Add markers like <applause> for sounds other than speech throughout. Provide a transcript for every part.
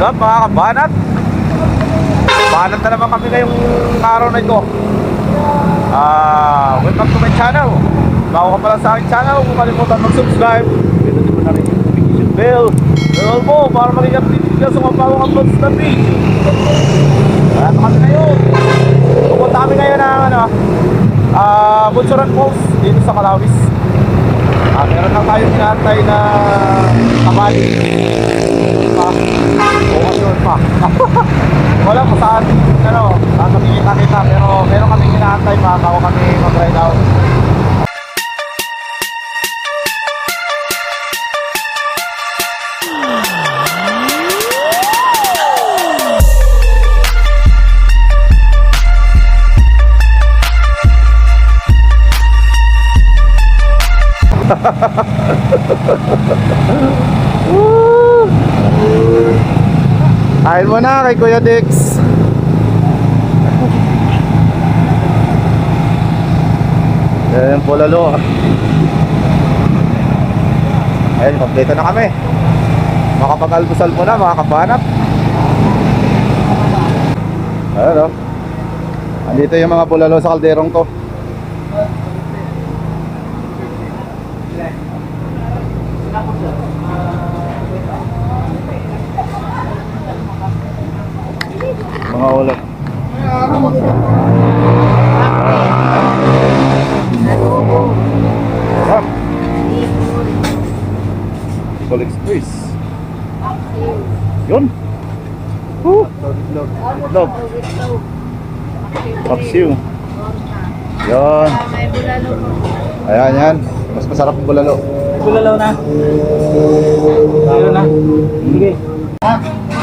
What's up mga kabanat? Banat na naman kami ngayong araw na ito. Ah, welcome to my channel. Bago ka pala sa aking channel, huwag kalimutan mag-subscribe. Pinutin mo na rin yung notification bell. Bell mo para maging updated sa mga bagong uploads na video. Ano kami ngayon? Pupunta kami ngayon ng ano, ah, Bunsuran Falls dito sa Kalawis. Ah, meron lang tayo inaantay na kamali. Pa. <laughs> Okasyon pa. Wala kung saan, ano, saan makikita kita. Pero meron kami inaantay pa bago kami mag-ride out. <laughs> Kain mo na kay Kuya Dix. Yan po lalo. Ayun, kompleto na kami. Makapag-almusal mo na mga kabanat. Ayun o. Andito yung mga bulalo sa kalderong to. Mga ulam. Sarap. Ball Express. Yun. Woo. Itlog. Paksiw. Yun. Bulalo. Ayan, yan. Mas masarap ang bulalo. Bulalaw na. Ayun na. Sige.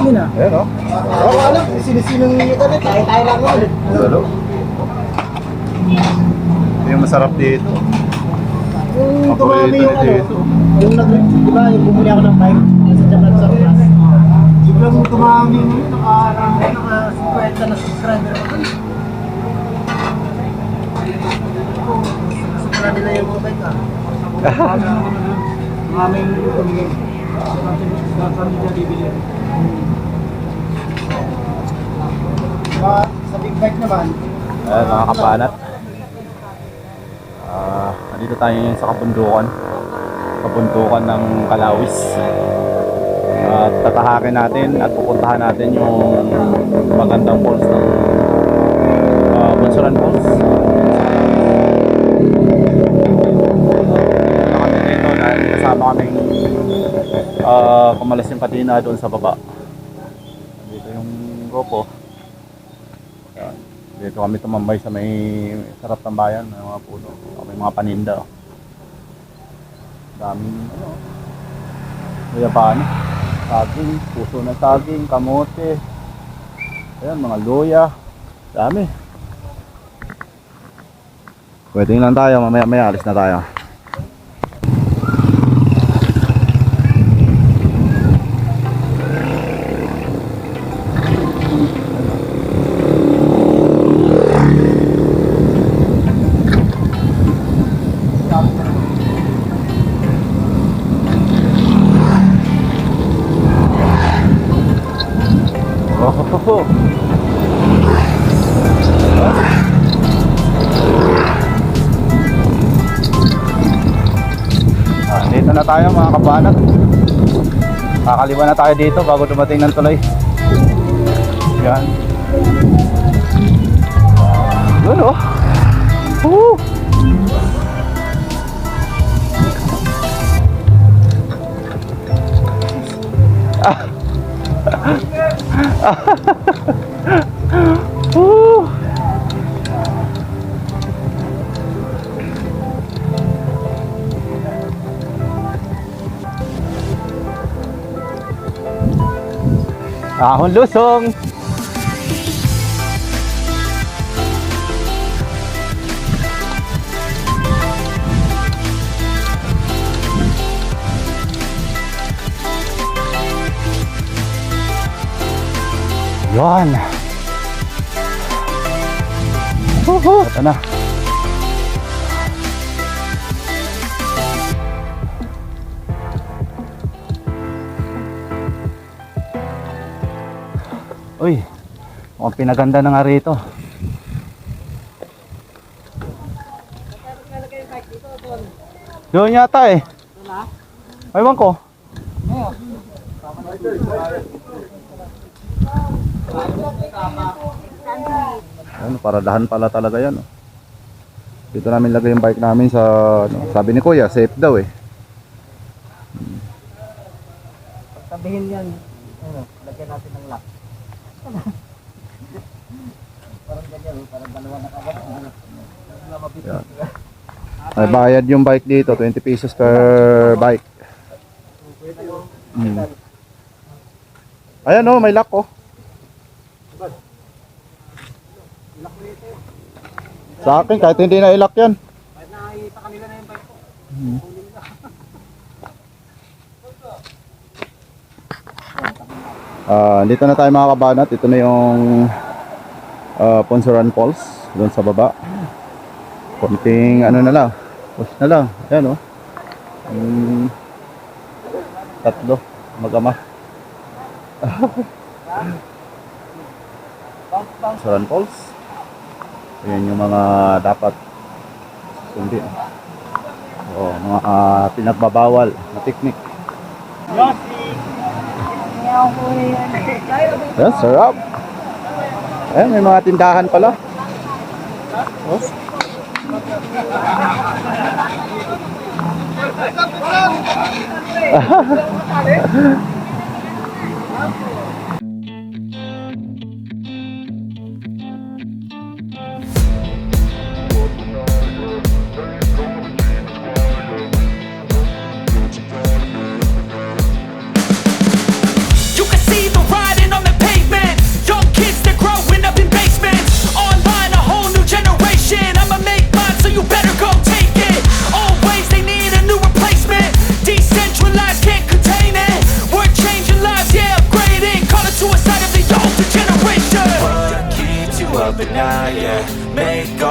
Ano na? Ayan o. Ako alam, sino-sinong ito na. Tayo-tayo lang. Bulalo. Ito yung masarap dito. Yung ni yung ano. Yung nag, di ba, yung bumuli ako ng bike. Nasa Japan Surplus. Biglang tumami yung naka, naka 50 na subscriber ako. Na nila yung mga bike ah. Ang aming tumingin. Saan nila bibili? Sa big bike naman, Ayan mga kabanat. Ah, nandito tayo ngayon sa kabundukan. Kabundukan ng Kalawis. At tatahakin natin at pupuntahan natin yung magandang falls ng uh, Bunsuran Falls. Kami dito kasama kaming uh, kumalas yung patina doon sa baba. Dito yung grupo. Dito kami tumambay sa may sarap ng bayan, may mga puno, may mga paninda. oh. Daming ano, guyabano, saging, puso ng saging, kamote, ayan, mga luya, dami. Pwede lang tayo, mamaya maya alis na tayo. Oh, Ah, dito na tayo mga kabanat. Kakaliwa na tayo dito bago dumating ng tulay. Yan. Yun oh. Woo! Woo! <laughs> Ahon lusong. Yon. Woohoo! Ito na. Uy, mukhang pinaganda na nga rito. Doon yata eh. Ewan ko. Ano, paradahan pala talaga yan. Oh. Dito namin lagay yung bike namin sa, ano, sabi ni Kuya, safe daw eh. Sabihin yan, ano, lagyan natin ng lock. parang ganyan, oh, parang dalawa na kagad. Yan. May bayad yung bike dito, 20 pesos per bike. Hmm. Ayan oh, may lock oh. Sa akin, kahit hindi na ilock yan. Sa kanila na yung bike ko. Ah, dito na tayo mga kabanat. Ito na yung uh, Ponsoran Falls doon sa baba. Konting ano na lang. Push na lang. Ayan oh. Hmm, tatlo. Magama. Ponsoran Falls. Ayan yung mga dapat sundin. Oh, mga ah, pinagbabawal na technique. Yan, sarap. Eh, may mga tindahan pala. Oh. <laughs>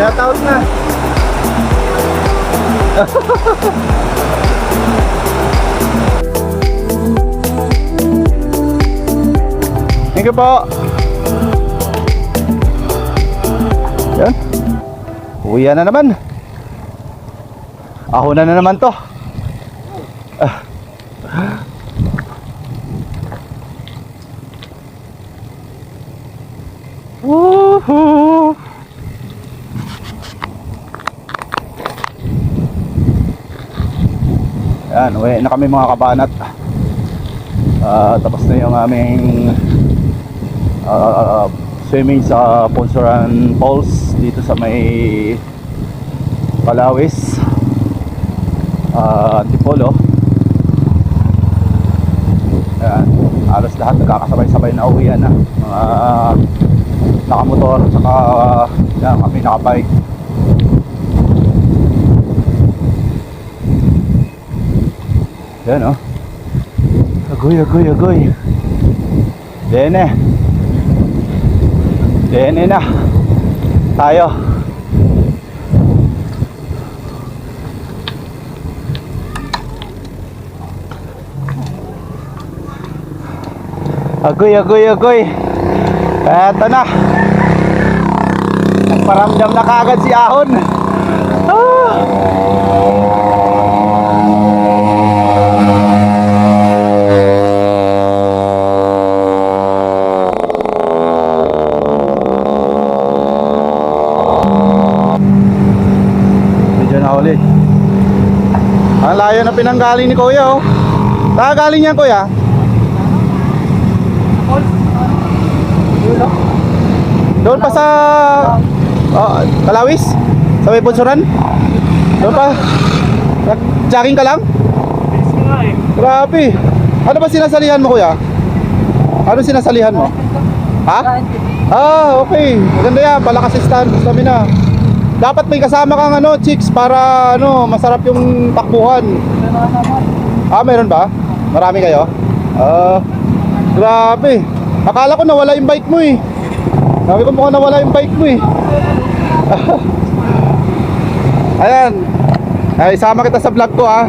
Shout out na. <laughs> Thank you po. Yan. Uwi na naman. Ako na na naman to. Yan, uwi na kami mga kabanat. Ah, tapos na yung aming ah, swimming sa Ponsoran Falls dito sa may Palawis. Ah, Antipolo. Yan. halos lahat nagkakasabay-sabay na uwian na. Mga nakamotor, saka yan, kami nakabike. Yan oh. Agoy, agoy, agoy. Dene. Dene na. Tayo. Agoy, agoy, agoy. Eto na. Nagparamdam na kagad si Ahon. Ah. Medyo na ulit. Ang layo na pinanggaling ni Kuya oh. Saan galing yan Kuya? Doon pa sa oh, Kalawis? Sa may Bunsuran? Doon pa? Nag-jogging ka lang? Grabe. Ano ba sinasalihan mo kuya? Ano sinasalihan mo? Ha? Ah, okay. Maganda yan. Palakas stand. Stamina. Dapat may kasama kang ano, chicks para ano, masarap yung takbuhan. Ah, meron ba? Marami kayo? Ah, grabe. Akala ko nawala yung bike mo eh. Sabi ko mukhang nawala yung bike mo eh. <laughs> Ayan. Ay, sama kita sa vlog ko ah.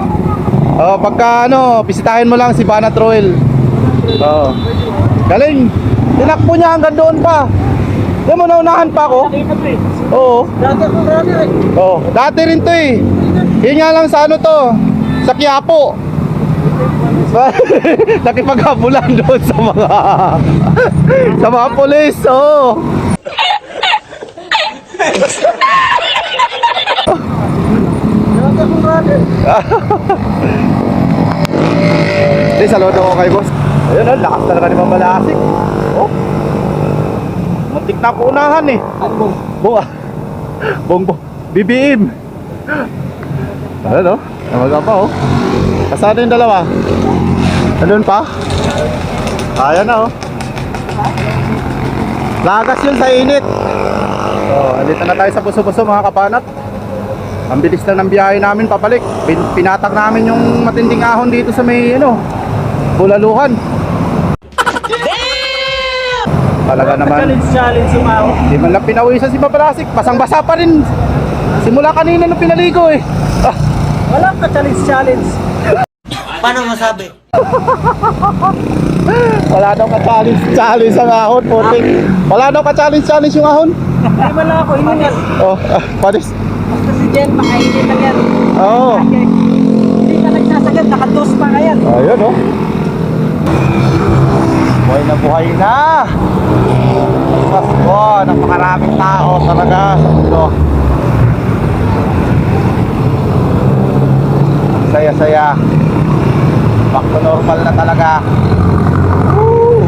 Oh, pagka ano, bisitahin mo lang si Banat Royal. Oh. Galing. Tinakbo niya hanggang doon pa. Di mo naunahan pa ako? Oo. Dati ako marami eh. Oh, dati rin to eh. Yun nga lang sa ano to, sa Quiapo. <laughs> Nakipaghabulan doon sa mga sa mga pulis, oh. <laughs> Hindi, saludo ko kay boss. Ayun, oh, lakas talaga ni Mamalasik. Oh. Muntik na ako unahan eh. Ano? Bunga. Bong bong. BBM. Ano no? Namaga pa oh. Kasama yung dalawa. Nandun pa? Kaya na oh. Lagas yun sa init. So, andito na tayo sa puso-puso mga kapanat. Ang bilis na ng biyahe namin papalik. Pin pinatak namin yung matinding ahon dito sa may ano, bulaluhan. Talaga naman. Challenge, challenge sumaw. Di man lang pinawisan si Papalasik. Basang-basa pa rin. Simula kanina nung pinaligo eh. Wala ka challenge, challenge. Paano masabi? <laughs> wala daw ka-challenge challenge ang ahon, putik. Wala daw ka-challenge challenge yung ahon. Hindi man lang ako iningat. Oh, ah, <laughs> panis. Basta si Jen, makainit lang yan. Oo. Hindi ka nagsasagad, nakados pa nga yan. Ayun oh. Buhay na buhay na. Pasko, napakaraming tao talaga sa mundo. Saya-saya. Back to normal na talaga. Woo!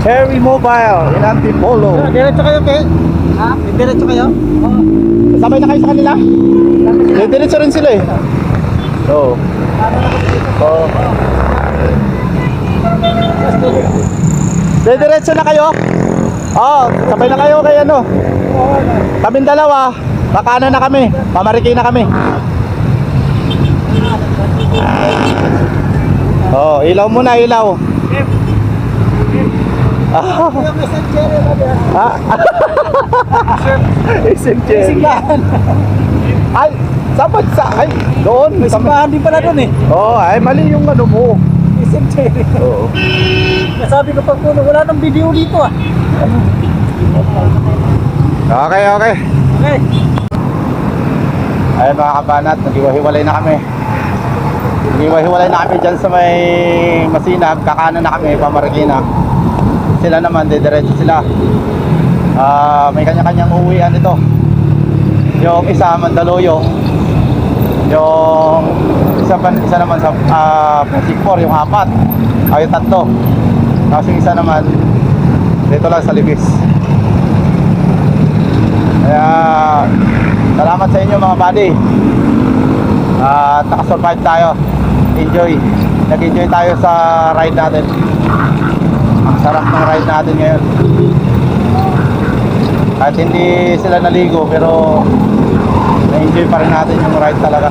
Cherry Mobile in Antipolo. Diretso kayo, Pe? Ha? Diretso kayo? Oo. Sabay na kayo sa kanila? Diretso rin sila eh. Oo. Oo. Diretso na kayo? Oo, sabay na kayo kay ano? Kaming dalawa, makana na kami, pamariki na kami. Oh, ilaw muna, ilaw. Ah, ano ah. Cherry. Simbahan. Ay, sapat sa, ay, doon. May simbahan din pala doon eh. Oh, ay, mali yung ano mo. Messenger. Oo. Nasabi ko pag puno, wala nang video dito ah. Okay, okay. Okay. Ayun mga kabanat, nag-iwahiwalay na kami. Nag-iwahiwalay na kami dyan sa may Masinag, kakanan na kami, pamarikina. Sila naman, didiretso sila. Ah, may kanya-kanyang uwian ito. Yung isa, Mandaluyong. Yung isa, pa, isa naman sa uh, Pasig 4, yung apat. Ay, yung tatlo. Tapos yung isa naman, dito lang sa Libis. Kaya salamat sa inyo mga buddy. At nakasurvive tayo. Enjoy. Nag-enjoy tayo sa ride natin. Ang sarap ng ride natin ngayon. Kahit hindi sila naligo pero na-enjoy pa rin natin yung ride talaga.